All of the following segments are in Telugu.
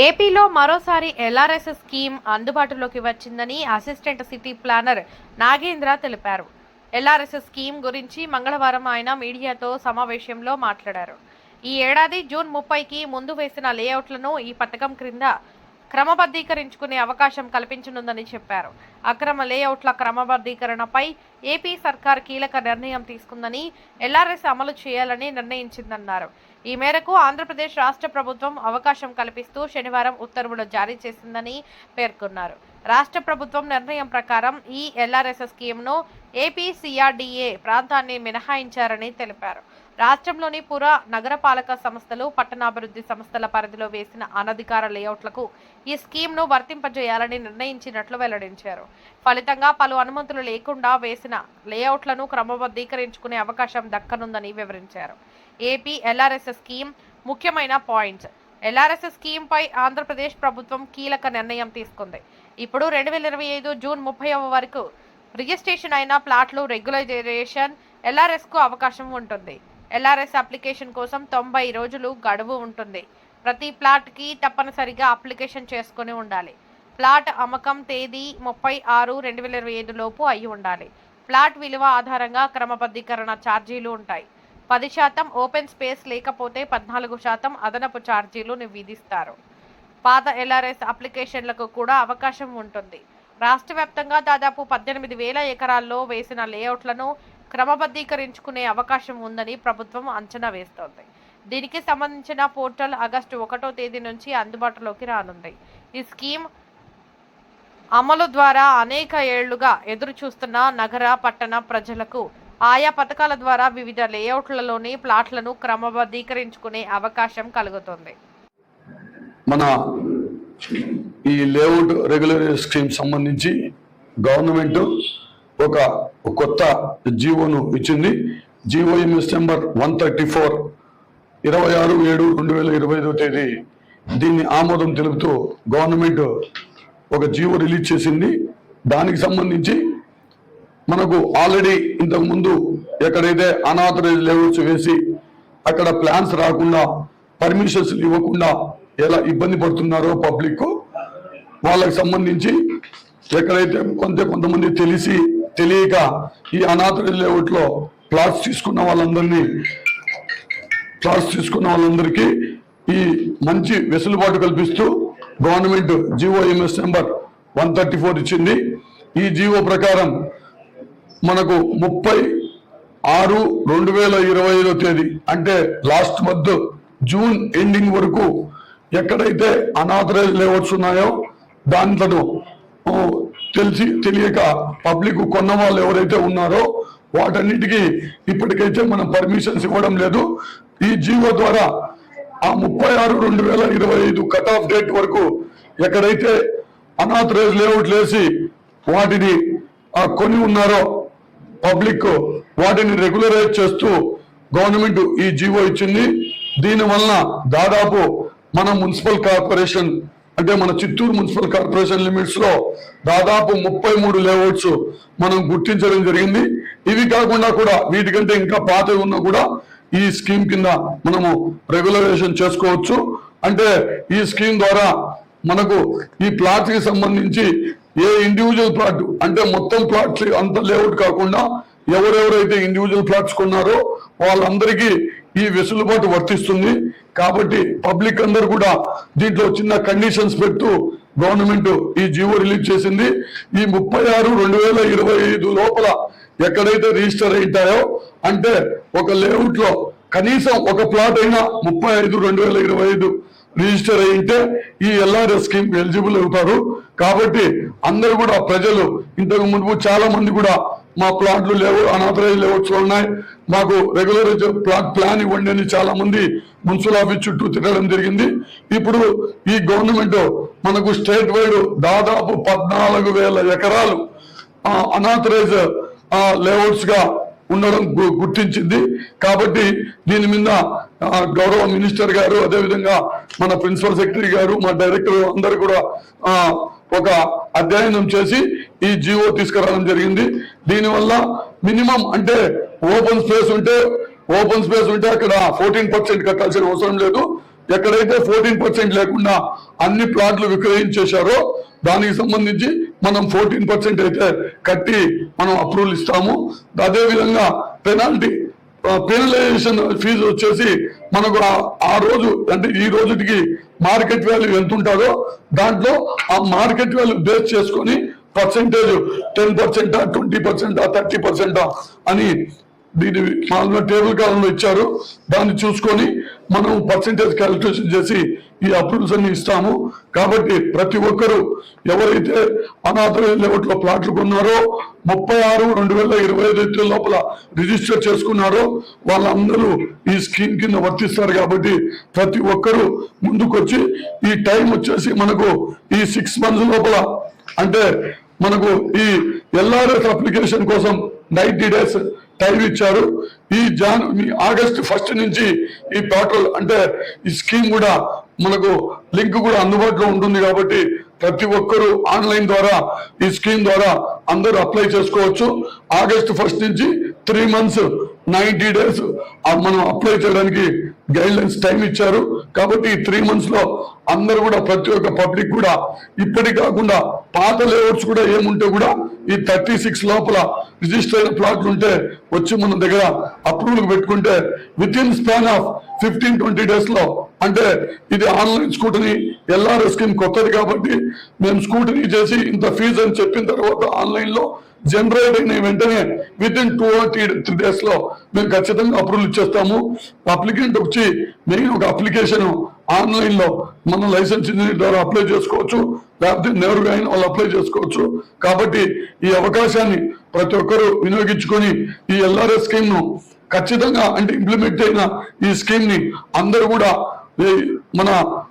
ఏపీలో మరోసారి ఎల్ఆర్ఎస్ స్కీమ్ అందుబాటులోకి వచ్చిందని అసిస్టెంట్ సిటీ ప్లానర్ నాగేంద్ర తెలిపారు. ఎల్ఆర్ఎస్ స్కీమ్ గురించి మంగళవారం ఆయన మీడియాతో సమావేశంలో మాట్లాడారు. ఈ ఏడాది జూన్ ముప్పైకి ముందు వేసిన లేఅవుట్లను ఈ పథకం క్రింద క్రమబద్ధీకరించుకునే అవకాశం కల్పించనుందని చెప్పారు. అక్రమ లేఅవుట్ల క్రమబద్ధీకరణపై ఏపీ సర్కార్ కీలక నిర్ణయం తీసుకుందని ఎల్ఆర్ఎస్ అమలు చేయాలని నిర్ణయించిందన్నారు. ఈ మేరకు ఆంధ్రప్రదేశ్ రాష్ట్ర ప్రభుత్వం అవకాశం కల్పిస్తూ శనివారం ఉత్తర్వులు జారీ చేసిందని పేర్కొన్నారు. రాష్ట్ర ప్రభుత్వం నిర్ణయం ప్రకారం ఈ ఎల్ఆర్ఎస్ స్కీమ్ను ఏపీ సిఆర్డీఏ ప్రాంతాన్ని మినహాయించారని తెలిపారు. రాష్ట్రంలోని పుర నగరపాలక సంస్థలు పట్టణాభివృద్ధి సంస్థల పరిధిలో వేసిన అనధికార లేఅవుట్లకు ఈ స్కీమ్ను వర్తింపజేయాలని నిర్ణయించినట్లు వెల్లడించారు. ఫలితంగా పలు అనుమతులు లేకుండా వేసిన లేఅవుట్లను క్రమబద్ధీకరించుకునే అవకాశం దక్కనుందని వివరించారు. ఏపీ ఎల్ఆర్ఎస్ స్కీమ్ ముఖ్యమైన పాయింట్స్ ఎల్ఆర్ఎస్ స్కీమ్పై ఆంధ్రప్రదేశ్ ప్రభుత్వం కీలక నిర్ణయం తీసుకుంది. ఇప్పుడు రెండు వేల ఇరవై ఐదు జూన్ ముప్పై వరకు రిజిస్ట్రేషన్ అయిన ప్లాట్లు రెగ్యులరైజేషన్ ఎల్ఆర్ఎస్కు అవకాశం ఉంటుంది. ఎల్ఆర్ఎస్ అప్లికేషన్ కోసం తొంభై రోజులు గడువు ఉంటుంది. ప్రతి ప్లాట్కి తప్పనిసరిగా అప్లికేషన్ చేసుకొని ఉండాలి. ప్లాట్ అమ్మకం తేదీ ముప్పై ఆరు రెండు వేల ఇరవై ఐదు లోపు అయి ఉండాలి. ప్లాట్ విలువ ఆధారంగా క్రమబద్ధీకరణ ఛార్జీలు ఉంటాయి. పది శాతం ఓపెన్ స్పేస్ లేకపోతే పద్నాలుగు శాతం అదనపు ఛార్జీలు విధిస్తారు పాత ఎల్ఆర్ఎస్ అప్లికేషన్లకు కూడా అవకాశం ఉంటుంది. రాష్ట్ర వ్యాప్తంగా దాదాపు పద్దెనిమిది వేల ఎకరాల్లో వేసిన లేఅవుట్లను క్రమబద్ధీకరించుకునే అవకాశం ఉందని ప్రభుత్వం అంచనా వేస్తోంది. దీనికి సంబంధించిన పోర్టల్ ఆగస్టు ఒకటో తేదీ నుంచి అందుబాటులోకి రానుంది. ఈ స్కీమ్ అమలు ద్వారా అనేక ఏళ్ళుగా ఎదురు చూస్తున్న నగర పట్టణ ప్రజలకు ఆయా పథకాల ద్వారా వివిధ లేఅవుట్లలోని ప్లాట్లను క్రమబద్ధీకరించుకునే అవకాశం కలుగుతుంది. మన ఈ లేఅవుట్ రెగ్యులర్ స్కీమ్ సంబంధించి గవర్నమెంట్ ఒక కొత్త జీవోను ఇచ్చింది. GO MS number one thirty four ఇరవై ఆరు ఏడు రెండు వేల ఇరవై ఐదో తేదీ. దీన్ని ఆమోదం తెలుపుతూ గవర్నమెంట్ ఒక జీవో రిలీజ్ చేసింది. దానికి సంబంధించి మనకు ఆల్రెడీ ఇంతకు ముందు ఎక్కడైతే అనాథరైజ్ లెవెల్స్ వేసి అక్కడ ప్లాన్స్ రాకుండా పర్మిషన్స్ ఇవ్వకుండా ఎలా ఇబ్బంది పడుతున్నారో పబ్లిక్ వాళ్ళకి సంబంధించి ఎక్కడైతే కొంత కొంతమంది తెలిసి తెలియక ఈ అనాథ లేఅవుట్లో ప్లాట్స్ తీసుకున్న వాళ్ళందరినీ క్లాస్ తీసుకున్న వాళ్ళందరికీ ఈ మంచి వెసులుబాటు కల్పిస్తూ government GO MS number one thirty four ఇచ్చింది. ఈ జీవో ప్రకారం మనకు ముప్పై ఆరు రెండు వేల ఇరవై ఐదో తేదీ అంటే లాస్ట్ మంత్ జూన్ ఎండింగ్ వరకు ఎక్కడైతే అనాథరైజ్ లేఅవుట్స్ ఉన్నాయో దాంట్లో తెలిసి తెలియక పబ్లిక్ కొన్న వాళ్ళు ఎవరైతే ఉన్నారో వాటన్నిటికీ ఇప్పటికైతే మనం పర్మిషన్స్ ఇవ్వడం లేదు. ఈ జీవో ద్వారా ఆ ముప్పై ఆరు రెండు వేల ఇరవై ఐదు కట్ ఆఫ్ డేట్ వరకు ఎక్కడైతే అనాథరైజ్ లేఅవుట్ వేసి వాటిని కొని ఉన్నారో పబ్లిక్ వాటిని రెగ్యులరైజ్ చేస్తూ గవర్నమెంట్ ఈ జీవో ఇచ్చింది. దీని వలన దాదాపు మన మున్సిపల్ కార్పొరేషన్ అంటే మన చిత్తూరు మున్సిపల్ కార్పొరేషన్ లిమిట్స్లో దాదాపు ముప్పై మూడు లేఅవుట్స్ మనం గుర్తించడం జరిగింది. ఇవి కాకుండా కూడా వీటికంటే ఇంకా పాతవి ఉన్నా కూడా ఈ స్కీమ్ కింద మనము రెగ్యులరైజేషన్ చేసుకోవచ్చు. అంటే ఈ స్కీమ్ ద్వారా మనకు ఈ ప్లాట్కి సంబంధించి ఏ ఇండివిజువల్ ప్లాట్ అంటే మొత్తం ప్లాట్స్ అంత లేఅవుట్ కాకుండా ఎవరెవరైతే ఇండివిజువల్ ప్లాట్స్ కొన్నారో వాళ్ళందరికీ ఈ వెసులుబాటు వర్తిస్తుంది. కాబట్టి పబ్లిక్ అందరు కూడా దీంట్లో చిన్న కండిషన్స్ పెడుతూ గవర్నమెంట్ ఈ జీవో రిలీజ్ చేసింది. ఈ ముప్పై ఆరు రెండు వేల ఇరవై ఐదు లోపల ఎక్కడైతే రిజిస్టర్ అయింటాయో అంటే ఒక లేఅవుట్లో కనీసం ఒక ప్లాట్ అయినా ముప్పై ఐదు రెండు వేల ఇరవై ఐదు రిజిస్టర్ అయితే ఈ ఎల్ఆర్ఎస్ స్కీమ్ ఎలిజిబుల్ అవుతారు. కాబట్టి అందరూ కూడా ప్రజలు ఇంతకు ముందు చాలా మంది కూడా మా ప్లాట్లు లేవు అనాథరైజ్ లేఅవుట్స్ ఉన్నాయి మాకు రెగ్యులర్ ప్లాట్ ప్లాన్ ఇవ్వండి అని చాలా మంది మున్సిపల్ ఆఫీస్ చుట్టూ తిరగడం జరిగింది. ఇప్పుడు ఈ గవర్నమెంట్ మనకు స్టేట్ వైడ్ దాదాపు పద్నాలుగు వేల ఎకరాలు అనాథరైజ్ లేఅవుట్స్గా ఉండడం గు- గుర్తించింది. కాబట్టి దీని మీద గౌరవ మినిస్టర్ గారు అదేవిధంగా మన ప్రిన్సిపల్ సెక్రటరీ గారు మా డైరెక్టర్ అందరు కూడా ఒక అధ్యయనం చేసి ఈ జీవో తీసుకురావడం జరిగింది. దీనివల్ల మినిమం అంటే ఓపెన్ స్పేస్ ఉంటే ఓపెన్ స్పేస్ ఉంటే అక్కడ ఫోర్టీన్ పర్సెంట్ కట్టాల్సిన అవసరం లేదు. ఎక్కడైతే ఫోర్టీన్ పర్సెంట్ లేకుండా అన్ని ప్లాట్లు విక్రయించేశారో దానికి సంబంధించి మనం ఫోర్టీన్ పర్సెంట్ అయితే కట్టి మనం అప్రూవల్ ఇస్తాము. అదేవిధంగా పెనాల్టీ పెనలైజేషన్ ఫీజు వచ్చేసి మనకు ఆ- ఆ రోజు అంటే ఈ రోజుకి మార్కెట్ వాల్యూ ఎంత ఉంటుందో దాంట్లో ఆ మార్కెట్ వాల్యూ బేస్ చేసుకొని పర్సెంటేజ్ టెన్ పర్సెంటా ట్వంటీ పర్సెంటా థర్టీ పర్సెంటా అని దీని మామూలుగా టేబుల్ కాలంలో ఇచ్చారు. దాన్ని చూసుకొని మనం పర్సెంటేజ్ క్యాలిక్యులేషన్ చేసి ఈ అప్రూవల్స్ అన్ని ఇస్తాము. కాబట్టి ప్రతి ఒక్కరూ ఎవరైతే అనాథ లెవెట్లో ప్లాట్లు కొన్నారో ముప్పై ఆరు రెండు వేల ఇరవై ఐదు లోపల రిజిస్టర్ చేసుకున్నారో వాళ్ళందరూ ఈ స్కీమ్ కింద వర్తిస్తారు కాబట్టి ప్రతి ఒక్కరూ ముందుకొచ్చి ఈ టైం వచ్చేసి మనకు ఈ సిక్స్ మంత్స్ లోపల అంటే మనకు ఈ ఎల్ఆర్ఎస్ అప్లికేషన్ కోసం నైన్టీ డేస్ టైం ఇచ్చారు. ఈ జాన్ ఆగస్ట్ ఫస్ట్ నుంచి ఈ పోర్టల్ అంటే ఈ స్కీమ్ కూడా మనకు లింక్ కూడా అందుబాటులో ఉంటుంది కాబట్టి ప్రతి ఒక్కరూ ఆన్లైన్ ద్వారా ఈ స్కీమ్ ద్వారా అందరూ అప్లై చేసుకోవచ్చు. ఆగస్ట్ ఫస్ట్ నుంచి త్రీ మంత్స్ నైన్టీ డేస్ మనం అప్లై చేయడానికి గైడ్ లైన్స్ టైం ఇచ్చారు. కాబట్టి ఈ త్రీ మంత్స్లో అందరు కూడా ప్రతి ఒక్క పబ్లిక్ కూడా ఇప్పటి కాకుండా పాత లేఅవుట్స్ కూడా ఏముంటే కూడా ఈ థర్టీ సిక్స్ లోపల రిజిస్టర్ అయిన ప్లాట్లు ఉంటే వచ్చి మన దగ్గర అప్రూవల్ పెట్టుకుంటే within span of fifteen twenty డేస్లో అంటే ఇది ఆన్లైన్ స్కూటరీ ఎల్ఆర్ స్కీమ్ కొత్తది కాబట్టి మేము స్కూటరీ చేసి ఇంత ఫీజు అని చెప్పిన తర్వాత ఆన్లైన్లో జనరేట్ అయిన వెంటనే within two or three three డేస్లో మేము ఖచ్చితంగా అప్రూవల్ ఇచ్చేస్తాము. అప్లికెంట్ వచ్చి మెయిన్ ఒక అప్లికేషన్ ఆన్లైన్లో మన లైసెన్స్ ఇంజనీర్ ద్వారా అప్లై చేసుకోవచ్చు. లేకపోతే నేరుగా అయినా వాళ్ళు అప్లై చేసుకోవచ్చు. కాబట్టి ఈ అవకాశాన్ని ప్రతి ఒక్కరూ వినియోగించుకొని ఈ ఎల్ఆర్ఎస్ స్కీమ్ను ఖచ్చితంగా అంటే ఇంప్లిమెంట్ అయిన ఈ స్కీమ్ని అందరూ కూడా మన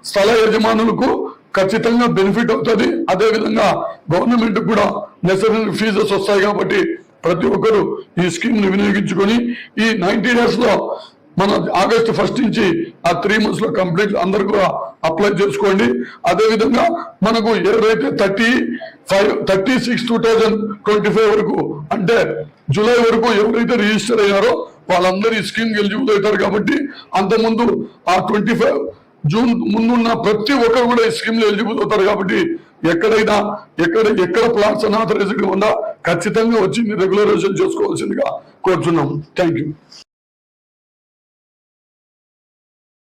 స్థల యజమానులకు ఖచ్చితంగా బెనిఫిట్ అవుతుంది. అదేవిధంగా గవర్నమెంట్ కూడా నెసరీ ఫీజెస్ వస్తాయి కాబట్టి ప్రతి ఒక్కరు ఈ స్కీమ్ని వినియోగించుకొని ఈ నైన్టీ డేస్లో మన ఆగస్ట్ ఫస్ట్ నుంచి ఆ త్రీ మంత్స్లో కంప్లీట్ అందరు కూడా అప్లై చేసుకోండి. అదేవిధంగా మనకు ఎవరైతే thirty five thirty six two thousand twenty five వరకు అంటే జూలై వరకు ఎవరైతే రిజిస్టర్ అయ్యారో వాళ్ళందరూ ఈ స్కీమ్ ఎలిజిబుల్ అవుతారు కాబట్టి అంతకుముందు ఆ ట్వంటీ ఫైవ్ జూన్ ముందున్న ప్రతి ఒక్కరు కూడా ఈ స్కీమ్లో ఎలిజిబుల్ అవుతారు కాబట్టి ఎక్కడైనా ఎక్కడ ఎక్కడ ప్లాట్స్ అనాథరైజ్డ్ ఉందా ఖచ్చితంగా వచ్చి రెగ్యులరైజేషన్ చేసుకోవాల్సిందిగా కోరుతున్నాం థ్యాంక్ యూ.